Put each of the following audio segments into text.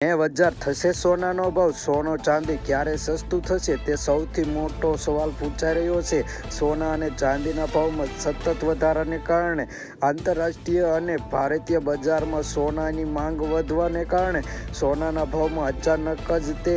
ને હજાર થશે સોનાનો ભાવ. સોનો ચાંદી ક્યારે સસ્તું થશે તે સૌથી મોટો સવાલ પૂછાઈ રહ્યો છે. સોના અને ચાંદીના ભાવમાં સતત વધારાને કારણે આંતરરાષ્ટ્રીય અને ભારતીય બજારમાં સોનાની માંગ વધવાને કારણે સોનાના ભાવમાં અચાનક જ તે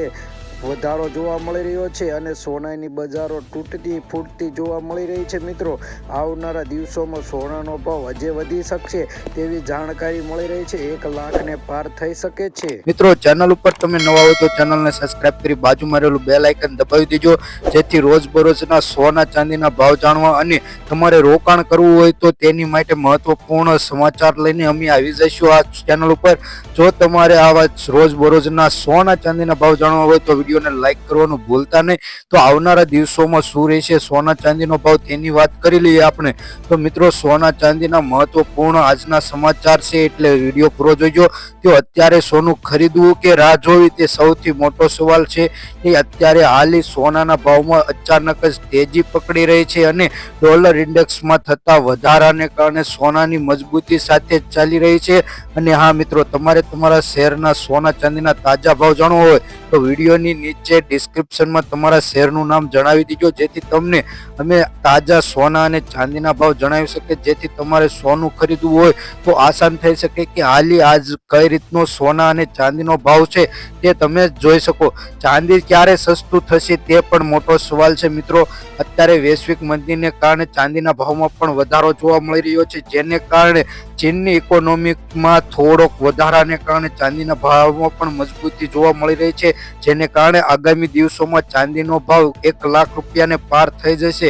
વધારો જોવા મળી રહ્યો છે અને સોનાની બજારો તૂટતી ફૂટતી જોવા મળી રહી છે. મિત્રો, આવનારા દિવસોમાં સોનાનો ભાવ હજે વધી શકશે તેવી જાણકારી મળી રહી છે. એક લાખને પાર થઈ શકે છે. મિત્રો, ચેનલ ઉપર તમે નવા હોય તો ચેનલને સબસ્ક્રાઇબ કરી બાજુમાં રહેલું બેલ આઇકન દબાવી દેજો. જેથી રોજબરોજના સોના ચાંદીના ભાવ જાણવા અને તમારે રોકાણ કરવું હોય તો તેની માટે મહત્વપૂર્ણ સમાચાર લઈને અમે આવી જઈશું આ ચેનલ ઉપર. જો તમારે આવા રોજબરોજના સોના ચાંદીના ભાવ જાણવા હોય તો વિડીયોને લાઈક કરવાનું ભૂલતા નહીં. તો આવનારા દિવસોમાં શું રહેશે? સોના ચાંદીનો ભાવ તેની વાત કરી લઈએ આપણે. તો મિત્રો, સોના ચાંદીના મહત્વપૂર્ણ આજના સમાચાર છે એટલે વીડિયો પૂરો જોઈજો તો અત્યારે સોનું ખરીદવું કે રાહ જોવી તે સૌથી મોટો સવાલ છે. એ અત્યારે હાલી સોનાના ભાવમાં અચાનક જ તેજી પકડી રહી છે અને ડોલર ઇન્ડેક્સમાં થતા વધારાને કારણે સોનાની મજબૂતી સાથે ચાલી રહી છે. અને હા મિત્રો, તમારે તમારા શહેરના સોના ચાંદીના તાજા ભાવ જાણવો હોય તો વિડીયોની નીચે ડિસ્ક્રિપ્શનમાં તમારા શેરનું નામ જણાવી દીજો, જેથી તમને અમે તાજા સોના અને ચાંદીના ભાવ જણાવી શકીએ. જેથી તમારે સોનું ખરીદવું હોય તો આસાન થઈ શકે કે હાલી આજ કઈ રીતનો સોના અને ચાંદીનો ભાવ છે તે તમે જોઈ શકો. ચાંદી ક્યારે સસ્તું થશે તે પણ મોટો સવાલ છે મિત્રો. અત્યારે વૈશ્વિક મંદીને કારણે ચાંદીના ભાવમાં પણ વધારો જોવા મળી રહ્યો છે, જેને કારણે ચીનની ઇકોનોમિકમાં થોડોક વધારાને કારણે ચાંદીના ભાવમાં પણ મજબૂતી જોવા મળી રહી છે, જેને કારણે આગામી દિવસોમાં ચાંદીનો ભાવ એક લાખ રૂપિયાને પાર થઈ જશે.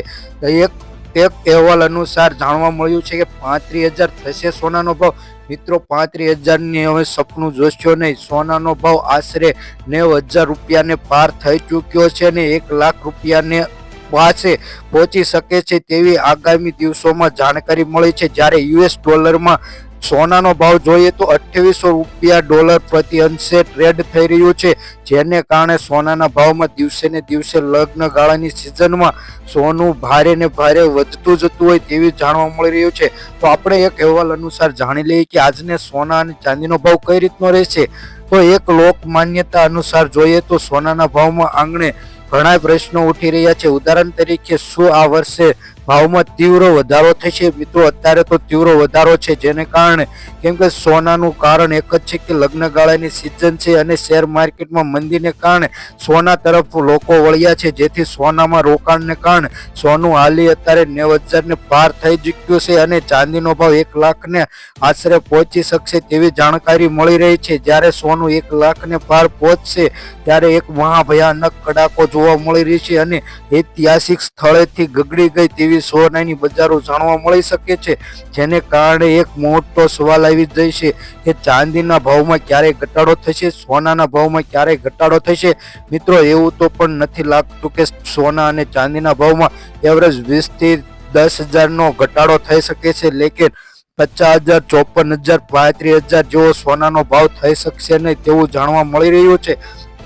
એક એક અહેવાલ અનુસાર જાણવા મળ્યું છે કે પાંત્રીસ હજાર થશે સોનાનો ભાવ. મિત્રો, પાંત્રીસ હજારની હવે સપનું જોશો નહીં. સોનાનો ભાવ આશરે નેવ હજાર રૂપિયાને પાર થઈ ચૂક્યો છે અને એક લાખ રૂપિયાને પાસે પહોંચી શકે છે તેવી આગામી દિવસોમાં જાણકારી મળી છે. જ્યારે યુએસ ડોલરમાં સોનાનો ભાવ જોઈએ તો અઠ્યાવીસો રૂપિયા ડોલર પ્રતિ અંશે ટ્રેડ થઈ રહ્યું છે, જેને કારણે સોનાના ભાવમાં દિવસે ને દિવસે લગ્ન ગાળાની સિઝનમાં સોનું ભારે ને ભારે વધતું જતું હોય તેવી જાણવા મળી રહ્યું છે. તો આપણે એક અહેવાલ અનુસાર જાણી લઈએ કે આજને સોના અને ચાંદીનો ભાવ કઈ રીતનો રહેશે? તો એક લોક માન્યતા અનુસાર જોઈએ તો સોનાના ભાવમાં આંગણે ઘણા પ્રશ્નો ઉઠી રહ્યા છે. ઉદાહરણ તરીકે શું આ વર્ષે ભાવમાં તીવ્ર વધારો થશે. મિત્રો, અત્યારે તો તીવ્ર વધારો છે. જેને કારણે કેમ કે સોનાનું કારણ એક જ છે કે લગ્નગાળાની સિઝન છે અને શેર માર્કેટમાં મંદીને કારણે સોના તરફ લોકો વળ્યા છે. જેથી સોનામાં રોકાણને કારણે સોનું હાલી અત્યારે નેવ હજારને પાર થઈ ચૂક્યું છે અને ચાંદીનો ભાવ એક લાખને આશરે પહોંચી શકશે તેવી જાણકારી મળી રહી છે. જ્યારે સોનું એક લાખને પાર પહોંચશે, ત્યારે એક મહાભયાનક કડાકો જોવા મળી રહી છે અને ઐતિહાસિક સ્થળેથી ગગડી ગઈ તેવી સોનાની બજારો જાણવા મળી શકે છે. જેને કારણે એક મોટો સવાલ આવી છે કે ચાંદીના ભાવમાં ક્યારે ઘટાડો થશે? સોનાના ભાવમાં ક્યારે ઘટાડો થશે? મિત્રો, એવું તો પણ નથી લાગતું કે સોના અને ચાંદીના ભાવમાં એવરેજ વીસથી દસ હજારનો ઘટાડો થઈ શકે છે. લેકિન પચાસ હજાર, ચોપન હજાર, પાંત્રીસ હજાર જેવો સોનાનો ભાવ થઈ શકશે નહીં તેવું જાણવા મળી રહ્યું છે.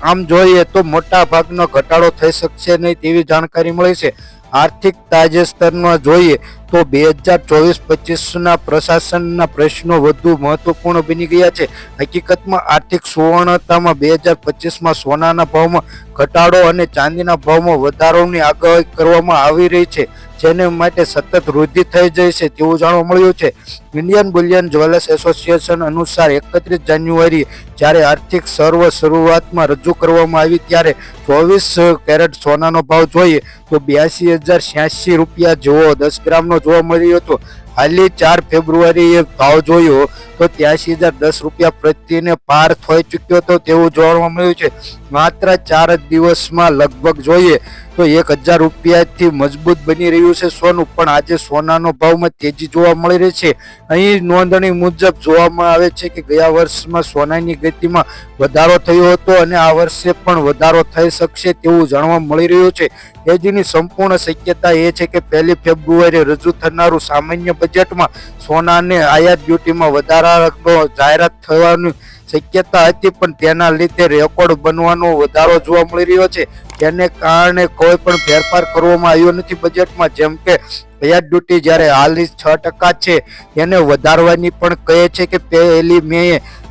આમ જોઈએ તો મોટા ભાગનો ઘટાડો થઈ શકશે નહીં તેવી જાણકારી મળી છે. આર્થિક તાજેતરમાં જોઈએ તો બે હજાર ચોવીસ પચીસના પ્રશાસનના પ્રશ્નો વધુ મહત્વપૂર્ણ બની ગયા છે. હકીકતમાં આર્થિક સુવર્ણતામાં બે હજાર પચીસમાં સોનાના ભાવમાં ઘટાડો અને ચાંદીના ભાવમાં વધારોની આગાહી કરવામાં આવી રહી છે, જેને માટે સતત વૃદ્ધિ થઈ જાય છે તેવું જાણવા મળ્યું છે. ઇન્ડિયન બુલિયન જ્વેલર્સ એસોસિએશન અનુસાર એકત્રીસ જાન્યુઆરી જ્યારે આર્થિક સર્વ શરૂઆતમાં રજૂ કરવામાં આવી ત્યારે ચોવીસ કેરેટ સોનાનો ભાવ જોઈએ તો બ્યાસી હજાર છ્યાસી રૂપિયા જેવો દસ ગ્રામનો જોવા મળ્યું હતો. હાલની ચાર ફેબ્રુઆરીએ ભાવ જોયો તો ત્યાસી હજાર દસ રૂપિયા પ્રત્યેને પાર થઈ ચૂક્યો હતો તેવું જોવા મળ્યું છે. માત્ર ચાર જ દિવસમાં લગભગ જોઈએ તો એક હજાર રૂપિયાથી મજબૂત બની રહ્યું છે સોનું, પણ આજે સોનાનો ભાવમાં તેજી જોવા મળી રહી છે. અહીં નોંધણી મુજબ જોવામાં આવે છે કે ગયા વર્ષમાં સોનાની ગતિમાં વધારો થયો હતો અને આ વર્ષે પણ વધારો થઈ શકશે તેવું જાણવા મળી રહ્યું છે. તેજીની સંપૂર્ણ શક્યતા એ છે કે પહેલી ફેબ્રુઆરીએ રજૂ થનારું સામાન્ય બજેટમાં સોનાને આયાત ડ્યુટીમાં વધારાનો જાહેરાત થવાની શક્યતા હતી, પણ તેના લીધે રેકોર્ડ બનવાનો વધારો જોવા મળી રહ્યો છે. તેને કારણે કોઈ પણ ફેરફાર કરવામાં આવ્યો નથી બજેટમાં. જેમ કે પેજ ડ્યુટી જ્યારે હાલની છ ટકા છે એને વધારવાની પણ કહે છે કે પહેલી મે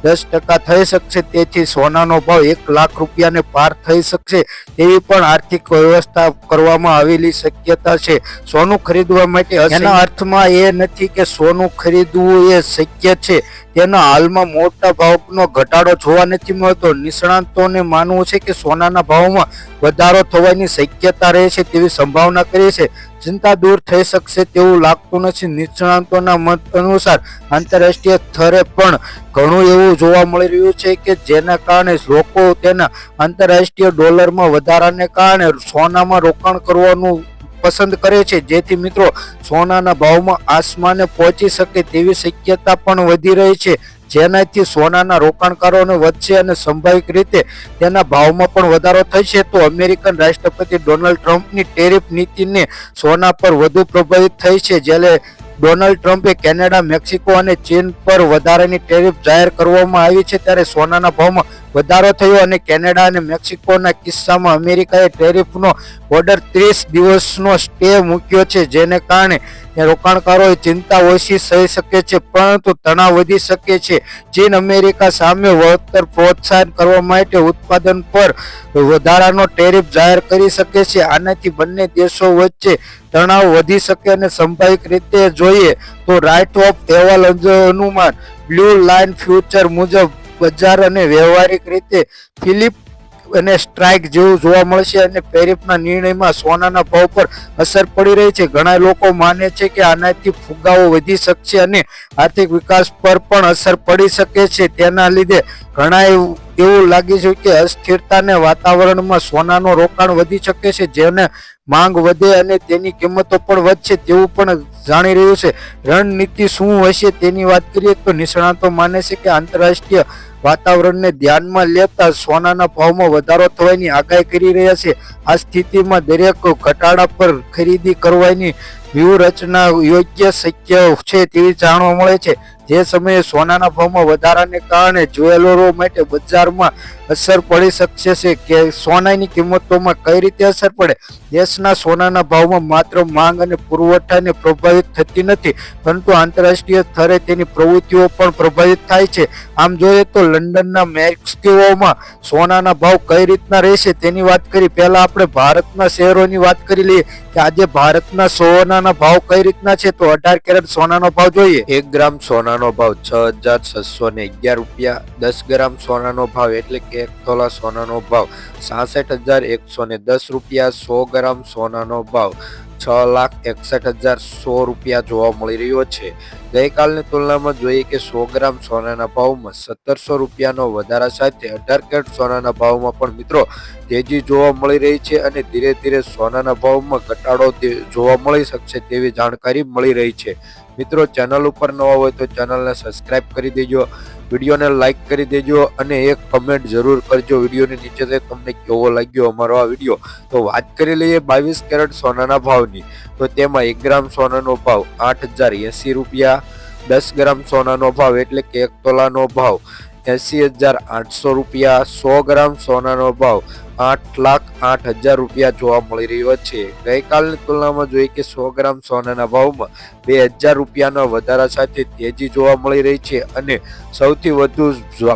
દસ ટકા થઈ શકશે તેથી સોનાનો ભાવ એક લાખ રૂપિયાને પાર થઈ શકશે તેવી પણ આર્થિક વ્યવસ્થા કરવામાં આવેલી શક્યતા છે. સોનું ખરીદવા માટે એના અર્થમાં એ નથી કે સોનું ખરીદવું એ શક્ય છે. તેના હાલમાં મોટા ભાવનો ઘટાડો જોવા નથી મળતો. નિષ્ણાંતોને માનવું છે કે સોનાના ભાવમાં વધારો થવાની શક્યતા રહે છે તેવી સંભાવના કરી છે. ચિંતા દૂર થઈ શકશે તેવું લાગતું નથી. નિષ્ણાંતોના મત અનુસાર આંતરરાષ્ટ્રીય સ્તરે પણ ઘણું એવું જોવા મળી રહ્યું છે કે જેના કારણે લોકો તેના આંતરરાષ્ટ્રીય ડોલરમાં વધારાને કારણે સોનામાં રોકાણ કરવાનું પસંદ કરે છે. જેથી મિત્રો, સોનાના ભાવમાં આસમાને પહોંચી શકે તેવી શક્યતા પણ વધી રહી છે. જેનાથી સોનાના રોકાણકારોને વધશે અને સંભાવિક રીતે તેના ભાવમાં પણ વધારો થશે, તો અમેરિકન રાષ્ટ્રપતિ ડોનાલ્ડ ટ્રમ્પની ટેરિફ નીતિને સોના પર વધુ પ્રભાવિત થઈ છે. જ્યારે ડોનાલ્ડ ટ્રમ્પે કેનેડા, મેક્સિકો અને ચીન પર વધારાની ટેરિફ જાહેર કરવામાં આવી છે, ત્યારે સોનાના ભાવમાં વધારો થયો અને કેનેડા અને મેક્સિકોના કિસ્સામાં અમેરિકાએ ટેરિફનો ઓર્ડર ત્રીસ દિવસનો સ્ટે મૂક્યો છે, જેને કારણે રોકાણકારોએ ચિંતા ઓછી થઈ શકે છે, પરંતુ તણાવ વધી શકે છે. ચીન અમેરિકા સામે વળતર પ્રોત્સાહન કરવા માટે ઉત્પાદન પર વધારાનો ટેરિફ જાહેર કરી શકે છે. આનાથી બંને દેશો વચ્ચે તણાવ વધી શકે અને સંભાવિક રીતે જોઈએ તો રાઇટ ઓફ અહેવાલ અનુમાન બ્લુ લાઇન ફ્યુચર મુજબ બજાર અને વ્યવહારિક રીતે ફિલિપ અને સ્ટ્રાઇક જેવું જોવા મળશે અને પેરિફના નિર્ણયમાં સોનાના ભાવ પર અસર પડી રહી છે. ઘણા લોકો માને છે કે આનાથી ફુગાવો વધી શકશે અને આર્થિક વિકાસ પર પણ અસર પડી શકે છે. તેના લીધે ઘણા એવું લાગે છે કે અસ્થિરતાને વાતાવરણમાં સોનાનું રોકાણ વધી શકે છે, જેને માંગ વધે અને તેની કિંમતો પણ વધશે તેવું પણ જાણી રહ્યું છે. રણનીતિ શું હશે તેની વાત કરીએ તો નિષ્ણાતો માને છે કે આંતરરાષ્ટ્રીય વાતાવરણને ધ્યાનમાં લેતા સોનાના ભાવમાં વધારો થવાની આગાહી કરી રહ્યા છે. આ સ્થિતિમાં દરેક ઘટાડા પર ખરીદી કરવાની વ્યૂહરચના યોગ્ય શક્ય છે તેવી જાણવા મળે છે. જે સમયે સોનાના ભાવમાં વધારાને કારણે જ્વેલરો માટે બજારમાં અસર પડી શકશે છે કે સોનાની કિંમતોમાં કઈ રીતે અસર પડે? દેશના સોનાના ભાવમાં માત્ર માંગ અને પુરવઠાને પ્રભાવિત થતી નથી, પરંતુ આંતરરાષ્ટ્રીય સ્તરે તેની પ્રવૃત્તિઓ પણ પ્રભાવિત થાય છે. આમ જોઈએ તો લંડનના મેક્સિકોમાં સોનાના ભાવ કઈ રીતના રહેશે તેની વાત કરી. પહેલાં આપણે ભારતના શહેરોની વાત કરી લઈએ કે આજે ભારતના સોનાના ભાવ કઈ રીતના છે? તો અઢાર કેરેટ સોનાનો ભાવ જોઈએ. એક ગ્રામ સોનાનો ભાવ છ હજાર છસો ને અગિયાર રૂપિયા, દસ ગ્રામ સોનાનો ભાવ એટલે કે એક તોલા સોનાનો ભાવ સાસઠ હજાર એકસો ને દસ રૂપિયા, સો ગ્રામ સોનાનો ભાવ છ લાખ એકસઠ હજાર સો રૂપિયા જોવા મળી રહ્યો છે. ગઈકાલની તુલનામાં જોઈએ કે સો ગ્રામ સોનાના ભાવમાં સત્તરસો રૂપિયાનો વધારા સાથે અઢાર કેરેટ સોનાના ભાવમાં પણ મિત્રો તેજી જોવા મળી રહી છે અને ધીરે ધીરે સોનાના ભાવમાં ઘટાડો જોવા મળી શકશે તેવી જાણકારી મળી રહી છે. મિત્રો, ચેનલ ઉપર નવા હોય તો ચેનલને સબસ્ક્રાઇબ કરી દેજો, વિડીયોને લાઇક કરી દેજો અને એક કમેન્ટ જરૂર કરજો. વિડીયોની નીચે તમને કેવો લાગ્યો અમારો આ વીડિયો, તો વાત કરી લઈએ બાવીસ કેરેટ સોનાના ભાવની. તો તેમાં એક ગ્રામ સોનાનો ભાવ આઠ હજાર એંસી રૂપિયા, દસ ગ્રામ સોનાનો ભાવ એટલે કે એક તોલાનો ભાવ એંસી હજાર આઠસો રૂપિયા, સો ગ્રામ સોનાનો ભાવ આઠ લાખ આઠ હજાર રૂપિયા જોવા મળી રહ્યો છે. ગઈકાલની તુલનામાં જોઈએ કે સો ગ્રામ સોનાના ભાવમાં બે હજાર રૂપિયાના વધારા સાથે તેજી જોવા મળી રહી છે અને સૌથી વધુ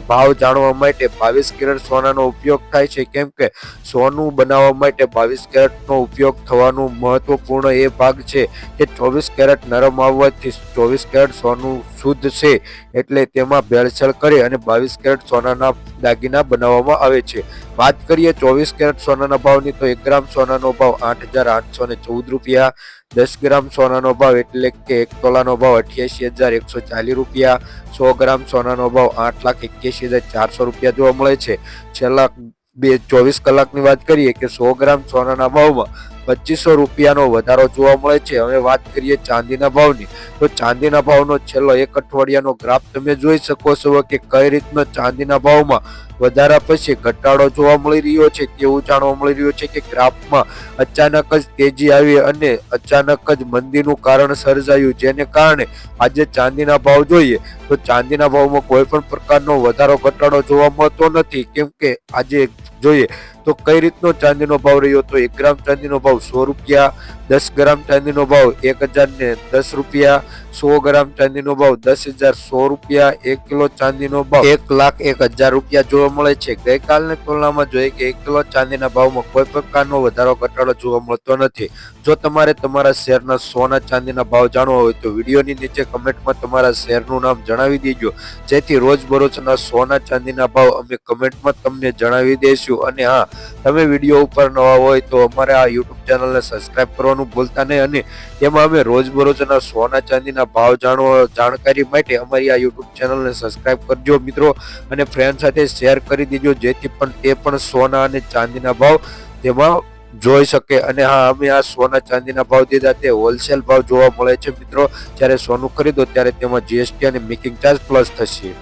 ભાવ જાણવા માટે બાવીસ કેરેટ સોનાનો ઉપયોગ થાય છે. કેમ કે સોનું બનાવવા માટે બાવીસ કેરેટનો ઉપયોગ થવાનું મહત્વપૂર્ણ એ ભાગ છે કે ચોવીસ કેરેટ નરમ આવવાથી ચોવીસ કેરેટ સોનું શુદ્ધ છે એટલે તેમાં ભેળસેળ કરી અને બાવીસ કેરેટ સોનાના દાગીના બનાવવામાં આવે છે. વાત કરીએ ચોવીસ કેરેટ સોનાના ભાવની, તો એક ગ્રામ સોનાનો ભાવ આઠ હજાર આઠસો ને ચૌદ રૂપિયા, દસ ગ્રામ સોનાનો ભાવ એટલે કે એક તોલાનો ભાવ અઠ્યાસી હજાર એકસો ચાલીસ રૂપિયા, સો ગ્રામ સોનાનો ભાવ આઠ લાખ એક્યાસી હજાર ચારસો રૂપિયા જોવા મળે છે. છેલ્લા બે ચોવીસ કલાકની વાત કરીએ કે સો ગ્રામ સોનાના ભાવમાં પચીસો રૂપિયાનો વધારો જોવા મળે છે. હવે વાત કરીએ ચાંદીના ભાવની. તો ચાંદીના ભાવનો છેલ્લો એક અઠવાડિયાનો ગ્રાફ તમે જોઈ શકો છો કે કઈ રીતનો ચાંદીના ભાવમાં વધારા પછી ઘટાડો જોવા મળી રહ્યો છે. તેવું જાણવા મળી રહ્યું છે કે ગ્રાફમાં અચાનક જ તેજી આવી અને અચાનક જ મંદીનું કારણ સર્જાયું. જેને કારણે આજે ચાંદીના ભાવ જોઈએ તો ચાંદીના ભાવમાં કોઈ પણ પ્રકારનો વધારો, ઘટાડો જોવા મળતો નથી. કેમ કે આજે જોઈએ તો કઈ રીતનો ચાંદીનો ભાવ રહ્યો તો એક ગ્રામ ચાંદીનો ભાવ સો રૂપિયા, દસ ગ્રામ ચાંદીનો ભાવ એક હજાર ને દસ રૂપિયા સો ગ્રામ ચાંદીનો ભાવ દસ હજાર સો રૂપિયા, એક કિલો ચાંદીનો ભાવ એક લાખ એક હજાર રૂપિયા જોવા મળે છે. ગઈકાલની તુલનામાં જોઈએ કે એક કિલો ચાંદીના ભાવમાં કોઈ પ્રકારનો વધારો ઘટાડો જોવા મળતો નથી. જો તમારે તમારા શહેરના સોના ચાંદીના ભાવ જાણવા હોય તો વિડીયોની નીચે કમેન્ટમાં તમારા શહેરનું નામ જણાવી દેજો. જેથી રોજબરોજના સોના ચાંદીના ભાવ અમે કમેન્ટમાં તમને જણાવી દઈશું અને હા, તમે વીડિયો ઉપર નવા હોય તો અમારે આ યુટ્યુબ ચેનલને સબસ્ક્રાઈબ કરવાનું ભૂલતા નહીં. અને તેમાં અમે રોજબરોજના સોના ચાંદીના ભાવ જાણવા, જાણકારી માટે અમારી આ યુટ્યુબ ચેનલને સબસ્ક્રાઇબ કરજો મિત્રો અને ફ્રેન્ડ સાથે શેર કરી દેજો, જેથી પણ તે પણ સોના અને ચાંદીના ભાવ તેમાં જોઈ શકે. અને હા, અમે આ સોના, ચાંદીના ભાવ દીધા તે હોલસેલ ભાવ જોવા મળે છે મિત્રો. જ્યારે સોનું ખરીદો ત્યારે તેમાં જીએસટી અને મેકિંગ ચાર્જ પ્લસ થશે.